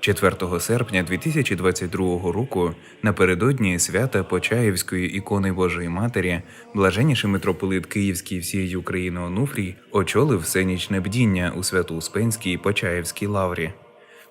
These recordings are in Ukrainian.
4 серпня 2022 року, напередодні свята Почаївської ікони Божої Матері, блаженніший митрополит Київський всієї України Онуфрій очолив всенічне бдіння у Свято-Успенській Почаївській лаврі.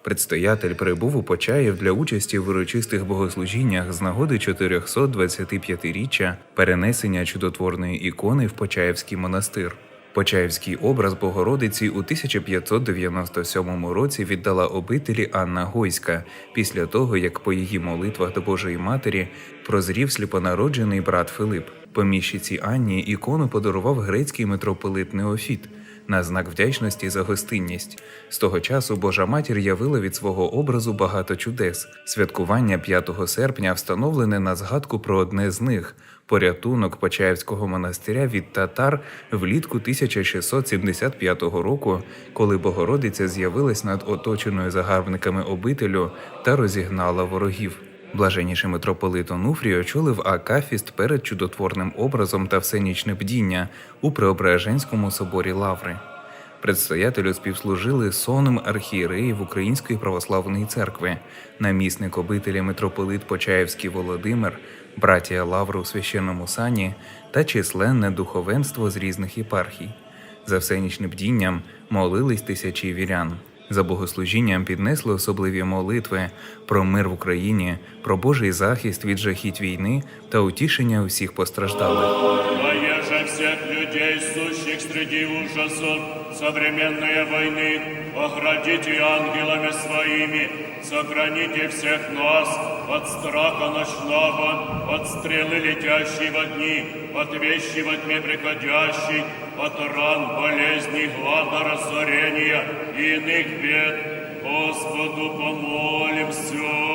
Предстоятель прибув у Почаїв для участі в урочистих богослужіннях з нагоди 425-річчя перенесення чудотворної ікони в Почаївський монастир. Почаївський образ Богородиці у 1597 році віддала обителі Анна Гойська після того, як по її молитвах до Божої Матері прозрів сліпонароджений брат Филип. Поміщиці Анні ікону подарував грецький митрополит Неофіт на знак вдячності за гостинність. З того часу Божа матір явила від свого образу багато чудес. Святкування 5 серпня встановлене на згадку про одне з них порятунок Почаївського монастиря від татар влітку 1675 року, коли Богородиця з'явилась над оточеною загарбниками обителю та розігнала ворогів. Блаженніший митрополит Онуфрій очолив Акафіст перед чудотворним образом та всенічне бдіння у Преображенському соборі Лаври. Предстоятелю співслужили соном архієреїв Української православної церкви, намісник обителя митрополит Почаївський Володимир, братія Лаври у священному сані та численне духовенство з різних єпархій. За всенічним бдінням молились тисячі вірян. За богослужінням піднесли особливі молитви про мир в Україні, про Божий захист від жахіть війни та утішення усіх постраждалих. Среди ужасов современной войны, оградите ангелами своими, сохраните всех нас от страха ночного, от стрелы летящей во дни, от вещи во тьме приходящей, от ран, болезней, глада, разорения и иных бед. Господу помолимся.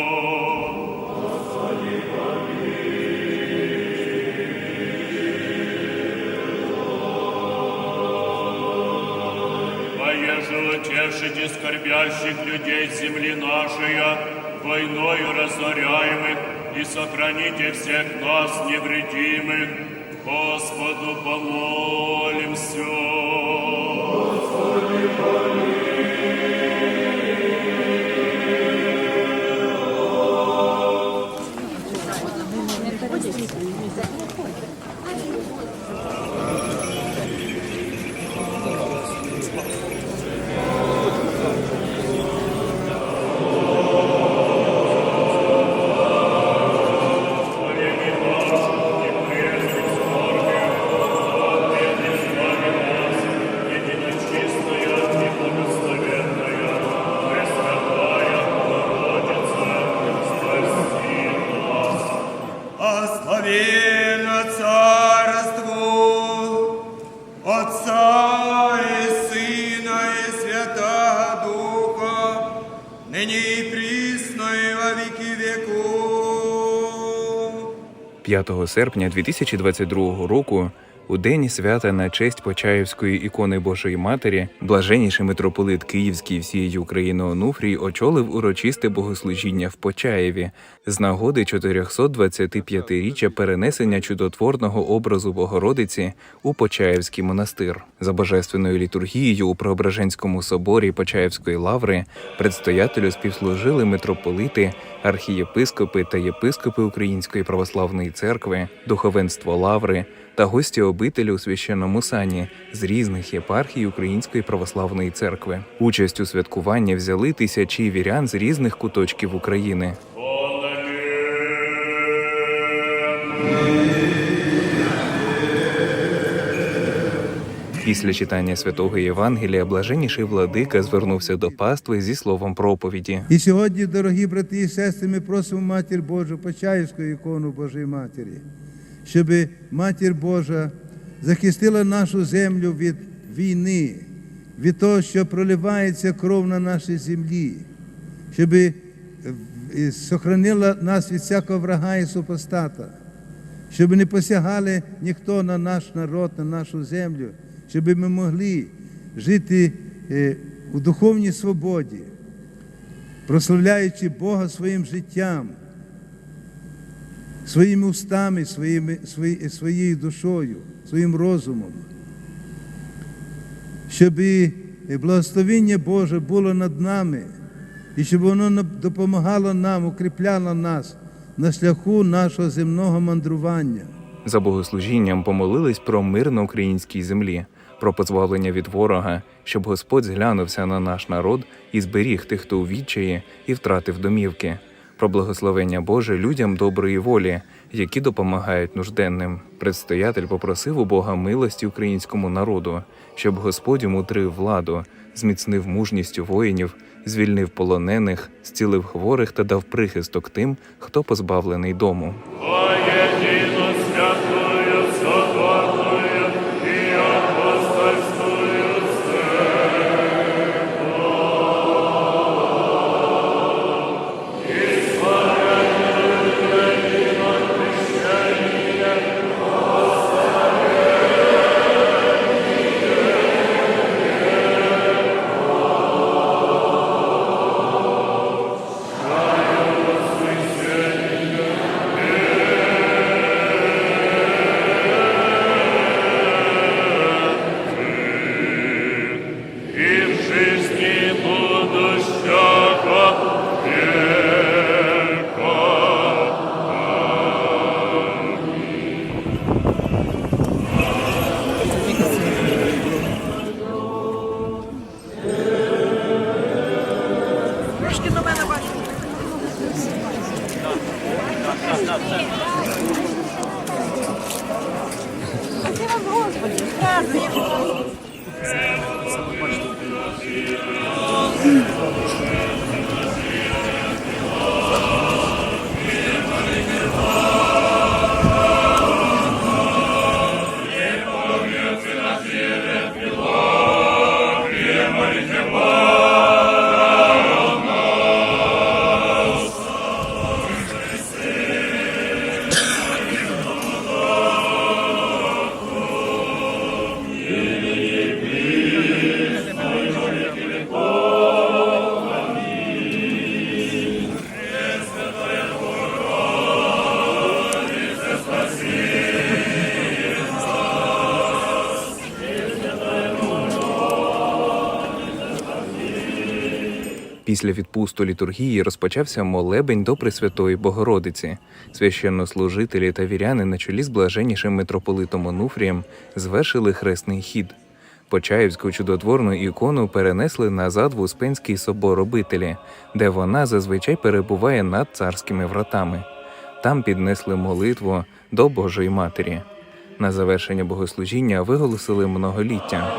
Утешите скорбящих людей земли нашей, войною разоряемых, и сохраните всех нас невредимых. Господу помолимся. 5 серпня 2022 року, у день свята на честь Почаївської ікони Божої Матері, блаженніший митрополит Київський всієї України Онуфрій очолив урочисте богослужіння в Почаєві з нагоди 425-річчя перенесення чудотворного образу Богородиці у Почаївський монастир. За божественною літургією у Преображенському соборі Почаївської лаври предстоятелю співслужили митрополити, архієпископи та єпископи Української православної церкви, духовенство лаври та гості обителю у священному сані з різних єпархій Української православної церкви. Участь у святкуванні взяли тисячі вірян з різних куточків України. Після читання святого Євангелія блаженніший владика звернувся до пастви зі словом проповіді. І сьогодні, дорогі брати і сестри, ми просимо Матір Божу, Почаївську ікону Божої Матері, щоб Матір Божа захистила нашу землю від війни, від того, що проливається кров на нашій землі, щоб е, сохранила нас від всякого врага і супостата, щоб не посягали ніхто на наш народ, на нашу землю, щоб ми могли жити е, у духовній свободі прославляючи Бога своїм життям, своїми устами, своїми, свої- своєю душою, своїм розумом, щоб і благословення Боже було над нами, і щоб воно допомагало нам, укріпляло нас на шляху нашого земного мандрування. За богослужінням помолились про мир на українській землі, про позбавлення від ворога, щоб Господь зглянувся на наш народ і зберіг тих, хто у відчаї і втратив домівки, про благословення Боже людям доброї волі, які допомагають нужденним. Предстоятель попросив у Бога милості українському народу, щоб Господь йому владу, зміцнив мужністю воїнів, звільнив полонених, зцілив хворих та дав прихисток тим, хто позбавлений дому. Hmm. Після відпусту літургії розпочався молебень до Пресвятої Богородиці. Священнослужителі та віряни на чолі з блаженнішим митрополитом Онуфрієм звершили хресний хід. Почаївську чудотворну ікону перенесли назад в Успенський собор обителі, де вона зазвичай перебуває над царськими вратами. Там піднесли молитву до Божої Матері. На завершення богослужіння виголосили многоліття.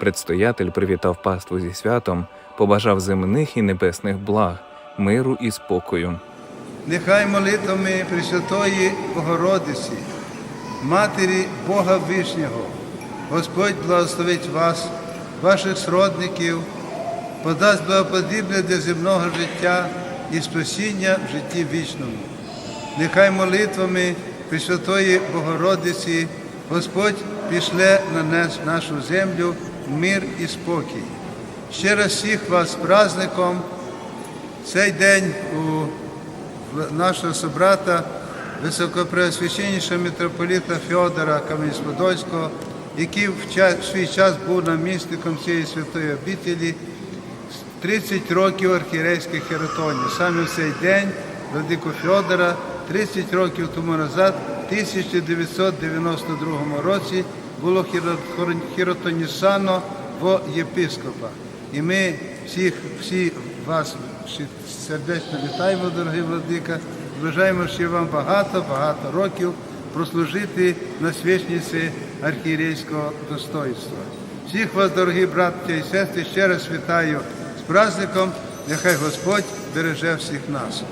Предстоятель привітав паству зі святом, побажав земних і небесних благ, миру і спокою. Нехай молитвами Пресвятої Богородиці, Матері Бога Вишнього, Господь благословить вас, ваших сродників, подасть благоподібне для земного життя і спасіння в житті вічному. Нехай молитвами Пресвятої Богородиці Господь пішле на нас, нашу землю мир і спокій. Ще раз всіх вас з праздником. Цей день у нашого собрата, високопреосвященнішого митрополіта Феодора Кам'янець-Подольського, який в свій час був намісником цієї святої обітелі, 30 років архієрейських херотонів. Саме в цей день Владику Феодора 30 років тому назад, в 1992 році, було хіро- хіротонісано в єпископа. І ми всіх, всі вас сердечно вітаємо, дорогі владика. Бажаємо ще вам багато-багато років прослужити на свічниці архієрейського достоїнства. Всіх вас, дорогі браття і сестри, ще раз вітаю з праздником. Нехай Господь береже всіх нас.